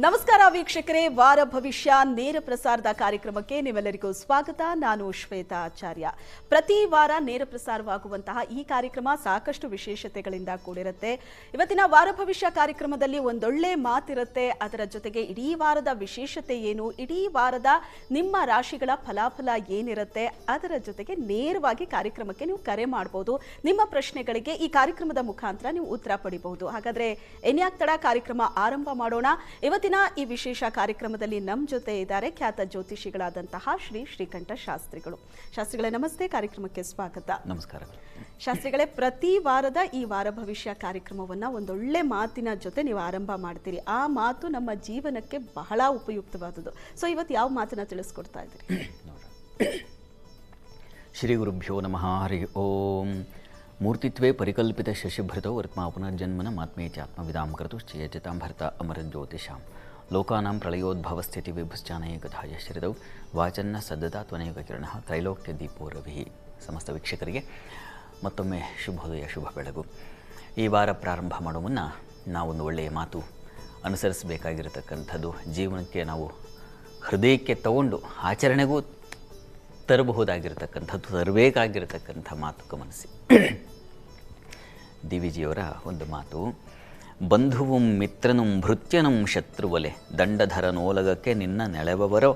ನಮಸ್ಕಾರ ವೀಕ್ಷಕರೇ, ವಾರ ಭವಿಷ್ಯ, ನೇರ ಪ್ರಸಾರದ ಕಾರ್ಯಕ್ರಮಕ್ಕೆ ನಿಮ್ಮೆಲ್ಲರಿಗೂ ಸ್ವಾಗತ. ನಾನು ಶ್ವೇತಾ ಆಚಾರ್ಯ. ಪ್ರತಿ ವಾರ ನೇರ ಪ್ರಸಾರವಾಗುವಂತಹ ಈ ಕಾರ್ಯಕ್ರಮ ಸಾಕಷ್ಟು ವಿಶೇಷತೆಗಳಿಂದ ಕೂಡಿರುತ್ತೆ. ಇವತ್ತಿನ ವಾರ ಭವಿಷ್ಯ ಕಾರ್ಯಕ್ರಮದಲ್ಲಿ ಒಂದೊಳ್ಳೆ ಮಾತಿರುತ್ತೆ. ಅದರ ಜೊತೆಗೆ ಇಡೀ ವಾರದ ವಿಶೇಷತೆ ಏನು, ಇಡೀ ವಾರದ ನಿಮ್ಮ ರಾಶಿಗಳ ಫಲಾಫಲ ಏನಿರುತ್ತೆ, ಅದರ ಜೊತೆಗೆ ನೇರವಾಗಿ ಕಾರ್ಯಕ್ರಮಕ್ಕೆ ನೀವು ಕರೆ ಮಾಡಬಹುದು ನಿಮ್ಮ ಪ್ರಶ್ನೆಗಳಿಗೆ ಈ ಕಾರ್ಯಕ್ರಮದ ಮುಖಾಂತರ ನೀವು ಉತ್ತರ ಪಡಿಬಹುದು. ಹಾಗಾದ್ರೆ ಎನ್ಯಾಕ್ ತಡ ಕಾರ್ಯಕ್ರಮ ಆರಂಭ ಮಾಡೋಣ. ಇವತ್ತಿನ ಈ ವಿಶೇಷ ಕಾರ್ಯಕ್ರಮದಲ್ಲಿ ನಮ್ಮ ಜೊತೆ ಇದ್ದಾರೆ ಖ್ಯಾತ ಜ್ಯೋತಿಷಿಗಳಾದಂತಹ ಶ್ರೀ ಶ್ರೀಕಂಠ ಶಾಸ್ತ್ರಿಗಳು. ಶಾಸ್ತ್ರಿಗಳೇ ನಮಸ್ತೆ. ಕಾರ್ಯಕ್ರಮಕ್ಕೆ ಸ್ವಾಗತ. ನಮಸ್ಕಾರ. ಶಾಸ್ತ್ರಿಗಳೇ ಪ್ರತಿ ವಾರದ ಈ ವಾರ ಭವಿಷ್ಯ ಕಾರ್ಯಕ್ರಮವನ್ನ ಒಂದೊಳ್ಳೆ ಮಾತಿನ ಜೊತೆ ನೀವು ಆರಂಭ ಮಾಡ್ತೀರಿ. ಆ ಮಾತು ನಮ್ಮ ಜೀವನಕ್ಕೆ ಬಹಳ ಉಪಯುಕ್ತವಾದದ್ದು. ಸೊ ಇವತ್ತು ಯಾವ ಮಾತನ್ನ ತಿಳಿಸ್ಕೊಡ್ತಾ ಇದ್ದೀರಿ? ಶ್ರೀ ಗುರುಭ್ಯೋ ನಮಃ. ಹರಿ ಓಂ. ಮೂರ್ತಿತ್ವೇ ಪರಿಕಲ್ಪಿತ ಶಶಿಭೃತೋ ವರ್ತ್ಮಾ ಪುನರ್ಜನ್ಮನ ಮಾತ್ಮೇ ಚಾತ್ಮವಿದಾಂ ಕರ್ತುಶ್ಚಯಜತಾಂ ಭರ್ತ ಅಮರಜ್ಯೋತಿಷಾಂ. ಲೋಕಾನಾಂ ಪ್ರಳಯೋದ್ಭವ ಸ್ಥಿತಿ ವಿಭುಶ್ಚಾನಯ ಕಥಾಯ ಶ್ರಿದೌ ವಾಚನ್ನ ಸದ್ದತಾ ತ್ವನಯುಗ ಕಿರಣ ತ್ರೈಲೋಕ್ಯ ದೀಪೋ ರವಿ. ಸಮಸ್ತ ವೀಕ್ಷಕರಿಗೆ ಮತ್ತೊಮ್ಮೆ ಶುಭೋದಯ, ಶುಭ ಬೆಳಗು. ಈ ವಾರ ಪ್ರಾರಂಭ ಮಾಡೋ ಮುನ್ನ ನಾವೊಂದು ಒಳ್ಳೆಯ ಮಾತು ಅನುಸರಿಸಬೇಕಾಗಿರತಕ್ಕಂಥದ್ದು ಜೀವನಕ್ಕೆ ನಾವು ಹೃದಯಕ್ಕೆ ತಗೊಂಡು ಆಚರಣೆಗೂ ತರಬಹುದಾಗಿರತಕ್ಕಂಥದ್ದು, ತರಬೇಕಾಗಿರತಕ್ಕಂಥ ಮಾತು ಗಮನಿಸಿ ಡಿ ವಿ ಜಿಯವರ ಒಂದು ಮಾತು, ಬಂಧುವುಂ ಮಿತ್ರನುಂ ಭೃತ್ಯನುಂ ಶತ್ರುವಲೆ ದಂಡಧರನೋಲಗಕ್ಕೆ ನಿನ್ನ ನೆಳೆಬವರೋ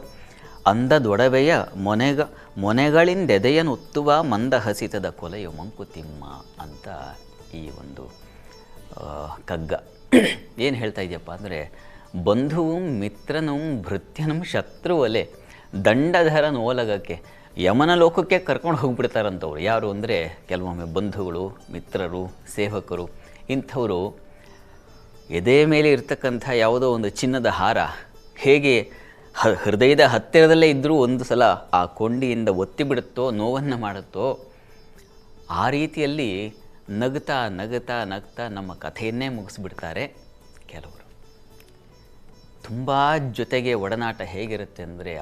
ಅಂದದೊಡವೆಯ ಮೊನೆಗ, ಮೊನೆಗಳಿಂದೆದೆಯನುತ್ತುವ ಮಂದಹಸಿತದ ಕೊಲೆಯು ಮಂಕುತಿಮ್ಮ ಅಂತ ಈ ಒಂದು ಕಗ್ಗ. ಏನು ಹೇಳ್ತಾ ಇದೆಯಪ್ಪ ಅಂದರೆ, ಬಂಧುವು ಮಿತ್ರನಂ ಭೃತ್ಯನಂ ಶತ್ರುವಲೆ, ದಂಡಧರ ನೋಲಗಕ್ಕೆ ಯಮನ ಲೋಕಕ್ಕೆ ಕರ್ಕೊಂಡು ಹೋಗ್ಬಿಡ್ತಾರಂಥವ್ರು ಯಾರು ಅಂದರೆ ಕೆಲವೊಮ್ಮೆ ಬಂಧುಗಳು, ಮಿತ್ರರು, ಸೇವಕರು. ಇಂಥವರು ಎದೆ ಮೇಲೆ ಇರ್ತಕ್ಕಂಥ ಯಾವುದೋ ಒಂದು ಚಿನ್ನದ ಹಾರ ಹೇಗೆ ಹೃದಯದ ಹತ್ತಿರದಲ್ಲೇ ಇದ್ದರೂ ಒಂದು ಸಲ ಆ ಕೊಂಡಿಯಿಂದ ಒತ್ತಿ ಬಿಡುತ್ತೋ, ನೋವನ್ನು ಮಾಡುತ್ತೋ, ಆ ರೀತಿಯಲ್ಲಿ ನಗ್ತಾ ನಗ್ತಾ ನಗ್ತಾ ನಮ್ಮ ಕಥೆಯನ್ನೇ ಮುಗಿಸ್ಬಿಡ್ತಾರೆ ಕೆಲವರು. ತುಂಬ ಜೊತೆಗೆ ಒಡನಾಟ ಹೇಗಿರುತ್ತೆ ಅಂದರೆ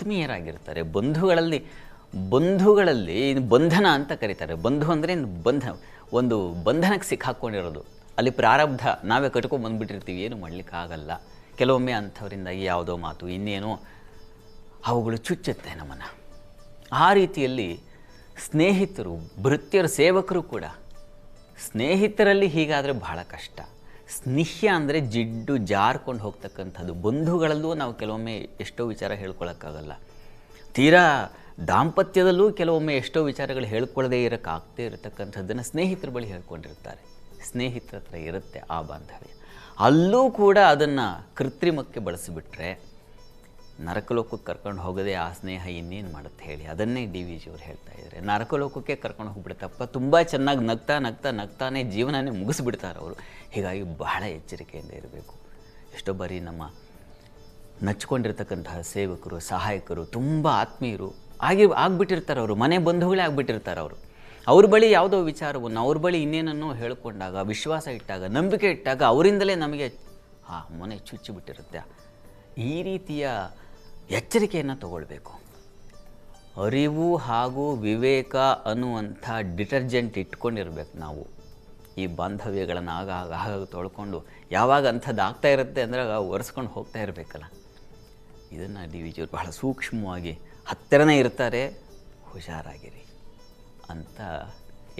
ಆತ್ಮೀಯರಾಗಿರ್ತಾರೆ. ಬಂಧುಗಳಲ್ಲಿ ಬಂಧುಗಳಲ್ಲಿ ಬಂಧನ ಅಂತ ಕರೀತಾರೆ. ಬಂಧು ಅಂದರೆ ಬಂಧ, ಒಂದು ಬಂಧನಕ್ಕೆ ಸಿಕ್ಕಾಕ್ಕೊಂಡಿರೋದು ಅಲ್ಲಿ ಪ್ರಾರಬ್ಧ, ನಾವೇ ಕಟ್ಕೊಂಡು ಬಂದುಬಿಟ್ಟಿರ್ತೀವಿ. ಏನು ಮಾಡಲಿಕ್ಕಾಗಲ್ಲ ಕೆಲವೊಮ್ಮೆ ಅಂಥವರಿಂದಾಗಿ ಯಾವುದೋ ಮಾತು, ಇನ್ನೇನೋ, ಅವುಗಳು ಚುಚ್ಚುತ್ತೆ ನಮ್ಮನ್ನು. ಆ ರೀತಿಯಲ್ಲಿ ಸ್ನೇಹಿತರು, ಭೃತ್ಯರು, ಸೇವಕರು ಕೂಡ, ಸ್ನೇಹಿತರಲ್ಲಿ ಹೀಗಾದರೆ ಬಹಳ ಕಷ್ಟ. ಸ್ನಿಹ್ಯ ಅಂದರೆ ಜಿಡ್ಡು ಜಾರ್ಕೊಂಡು ಹೋಗ್ತಕ್ಕಂಥದ್ದು. ಬಂಧುಗಳಲ್ಲೂ ನಾವು ಕೆಲವೊಮ್ಮೆ ಎಷ್ಟೋ ವಿಚಾರ ಹೇಳ್ಕೊಳಕ್ಕಾಗಲ್ಲ. ತೀರಾ ದಾಂಪತ್ಯದಲ್ಲೂ ಕೆಲವೊಮ್ಮೆ ಎಷ್ಟೋ ವಿಚಾರಗಳು ಹೇಳ್ಕೊಳ್ಳದೇ ಇರೋಕ್ಕಾಗದೇ ಇರತಕ್ಕಂಥದ್ದನ್ನು ಸ್ನೇಹಿತರ ಬಳಿ ಹೇಳ್ಕೊಂಡಿರ್ತಾರೆ. ಸ್ನೇಹಿತರ ಹತ್ರ ಇರುತ್ತೆ ಆ ಬಾಂಧವ್ಯ. ಅಲ್ಲೂ ಕೂಡ ಅದನ್ನು ಕೃತ್ರಿಮಕ್ಕೆ ಬಳಸಿಬಿಟ್ರೆ ನರಕಲೋಕಕ್ಕೆ ಕರ್ಕೊಂಡು ಹೋಗೋದೇ ಆ ಸ್ನೇಹ ಇನ್ನೇನು ಮಾಡುತ್ತೆ ಹೇಳಿ? ಅದನ್ನೇ ಡಿ ವಿ ಜಿಯವರು ಹೇಳ್ತಾ ಇದ್ದಾರೆ. ನರಕಲೋಕಕ್ಕೆ ಕರ್ಕೊಂಡು ಹೋಗ್ಬಿಡ್ತಪ್ಪ. ತುಂಬ ಚೆನ್ನಾಗಿ ನಗ್ತಾ ನಗ್ತಾ ನಗ್ತಾನೆ ಜೀವನನೇ ಮುಗಿಸ್ಬಿಡ್ತಾರೆ ಅವರು. ಹೀಗಾಗಿ ಬಹಳ ಎಚ್ಚರಿಕೆಯಿಂದ ಇರಬೇಕು. ಎಷ್ಟೋ ಬಾರಿ ನಮ್ಮ ನಚ್ಕೊಂಡಿರ್ತಕ್ಕಂತಹ ಸೇವಕರು, ಸಹಾಯಕರು, ತುಂಬ ಆತ್ಮೀಯರು ಆಗಿ ಆಗ್ಬಿಟ್ಟಿರ್ತಾರೆ ಅವರು. ಮನೆ ಬಂಧುಗಳೇ ಆಗಿಬಿಟ್ಟಿರ್ತಾರೆ ಅವರು. ಅವ್ರ ಬಳಿ ಯಾವುದೋ ವಿಚಾರವನ್ನು, ಅವ್ರ ಬಳಿ ಇನ್ನೇನನ್ನೋ ಹೇಳಿಕೊಂಡಾಗ, ವಿಶ್ವಾಸ ಇಟ್ಟಾಗ, ನಂಬಿಕೆ ಇಟ್ಟಾಗ ಅವರಿಂದಲೇ ನಮಗೆ ಆ ಮನೆ ಚುಚ್ಚಿಬಿಟ್ಟಿರುತ್ತೆ ಈ ರೀತಿಯ ಎಚ್ಚರಿಕೆಯನ್ನು ತಗೊಳ್ಬೇಕು. ಅರಿವು ಹಾಗೂ ವಿವೇಕ ಅನ್ನುವಂಥ ಡಿಟರ್ಜೆಂಟ್ ಇಟ್ಕೊಂಡಿರ್ಬೇಕು ನಾವು. ಈ ಬಾಂಧವ್ಯಗಳನ್ನು ಆಗ ಆಗ ಆಗಾಗ ತೊಳ್ಕೊಂಡು ಯಾವಾಗ ಅಂಥದ್ದು ಆಗ್ತಾ ಇರುತ್ತೆ ಅಂದರೆ ಒರೆಸ್ಕೊಂಡು ಹೋಗ್ತಾ ಇರಬೇಕಲ್ಲ. ಇದನ್ನು ಡಿ ವಿ ಜಿಯವರು ಬಹಳ ಸೂಕ್ಷ್ಮವಾಗಿ ಹತ್ತಿರನೇ ಇರ್ತಾರೆ ಹುಷಾರಾಗಿರಿ ಅಂತ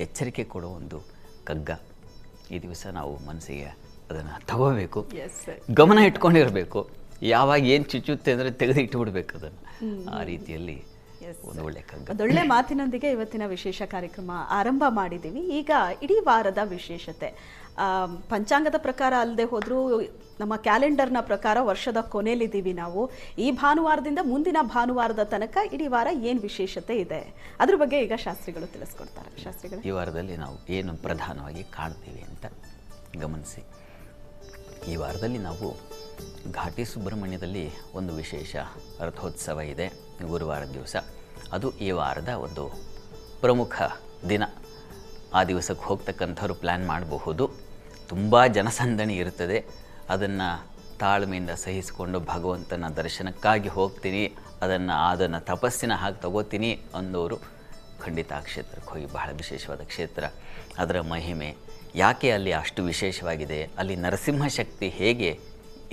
ಎಚ್ಚರಿಕೆ ಕೊಡೋ ಒಂದು ಕಗ್ಗ ಈ ದಿವಸ ನಾವು ಮನಸ್ಸಿಗೆ ಅದನ್ನು ತಗೋಬೇಕು. ಗಮನ ಇಟ್ಕೊಂಡಿರಬೇಕು. ಯಾವಾಗ ಏನು ಚುಚ್ಚುತ್ತೆ ಅಂದರೆ ತೆಗೆದು ಇಟ್ಟುಬಿಡ್ಬೇಕು ಅದನ್ನು. ಆ ರೀತಿಯಲ್ಲಿ ಒಂದು ಒಳ್ಳೆ ಒಂದೊಳ್ಳೆ ಮಾತಿನೊಂದಿಗೆ ಇವತ್ತಿನ ವಿಶೇಷ ಕಾರ್ಯಕ್ರಮ ಆರಂಭ ಮಾಡಿದ್ದೀವಿ ಈಗ ಇಡೀ ವಾರದ ವಿಶೇಷತೆ. ಪಂಚಾಂಗದ ಪ್ರಕಾರ ಅಲ್ಲದೆ ಹೋದರೂ ನಮ್ಮ ಕ್ಯಾಲೆಂಡರ್ನ ಪ್ರಕಾರ ವರ್ಷದ ಕೊನೆಯಲ್ಲಿದ್ದೀವಿ ನಾವು. ಈ ಭಾನುವಾರದಿಂದ ಮುಂದಿನ ಭಾನುವಾರದ ತನಕ ಇಡೀ ವಾರ ಏನು ವಿಶೇಷತೆ ಇದೆ? ಅದ್ರ ಬಗ್ಗೆ ಈಗ ಶಾಸ್ತ್ರಿಗಳು ತಿಳಿಸ್ಕೊಡ್ತಾರೆ. ಶಾಸ್ತ್ರಿಗಳು. ಈ ವಾರದಲ್ಲಿ ನಾವು ಏನು ಪ್ರಧಾನವಾಗಿ ಕಾಣ್ತೀವಿ ಅಂತ ಗಮನಿಸಿ. ಈ ವಾರದಲ್ಲಿ ನಾವು ಘಾಟಿ ಸುಬ್ರಹ್ಮಣ್ಯದಲ್ಲಿ ಒಂದು ವಿಶೇಷ ರಥೋತ್ಸವ ಇದೆ, ಗುರುವಾರ ದಿವಸ. ಅದು ಈ ವಾರದ ಒಂದು ಪ್ರಮುಖ ದಿನ. ಆ ದಿವಸಕ್ಕೆ ಹೋಗ್ತಕ್ಕಂಥವ್ರು ಪ್ಲ್ಯಾನ್ ಮಾಡಬಹುದು. ತುಂಬ ಜನಸಂದಣಿ ಇರ್ತದೆ. ಅದನ್ನು ತಾಳ್ಮೆಯಿಂದ ಸಹಿಸಿಕೊಂಡು ಭಗವಂತನ ದರ್ಶನಕ್ಕಾಗಿ ಹೋಗ್ತೀನಿ. ಅದನ್ನು ಅದನ್ನು ತಪಸ್ಸಿನ ಹಾಗೆ ತಗೋತೀನಿ ಅಂದವರು ಖಂಡಿತ ಆ ಕ್ಷೇತ್ರಕ್ಕೆ ಹೋಗಿ ಬಹಳ ವಿಶೇಷವಾದ ಕ್ಷೇತ್ರ. ಅದರ ಮಹಿಮೆ ಯಾಕೆ ಅಲ್ಲಿ ಅಷ್ಟು ವಿಶೇಷವಾಗಿದೆ? ಅಲ್ಲಿ ನರಸಿಂಹ ಶಕ್ತಿ ಹೇಗೆ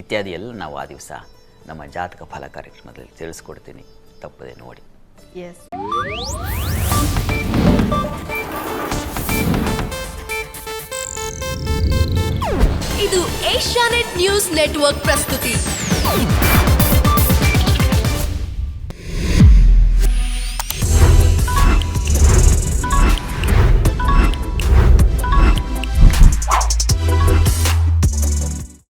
ಇತ್ಯಾದಿ ಎಲ್ಲ ನಾವು ಆ ದಿವಸ ನಮ್ಮ ಜಾತಕ ಫಲ ಕಾರ್ಯಕ್ರಮದಲ್ಲಿ ತಿಳಿಸ್ಕೊಡ್ತೀನಿ. ತಪ್ಪದೆ ನೋಡಿ. ಎಸ್ ಇದು ಏಷ್ಯಾನೆಟ್ ನ್ಯೂಸ್ ನೆಟ್ವರ್ಕ್ ಪ್ರಸ್ತುತಿ.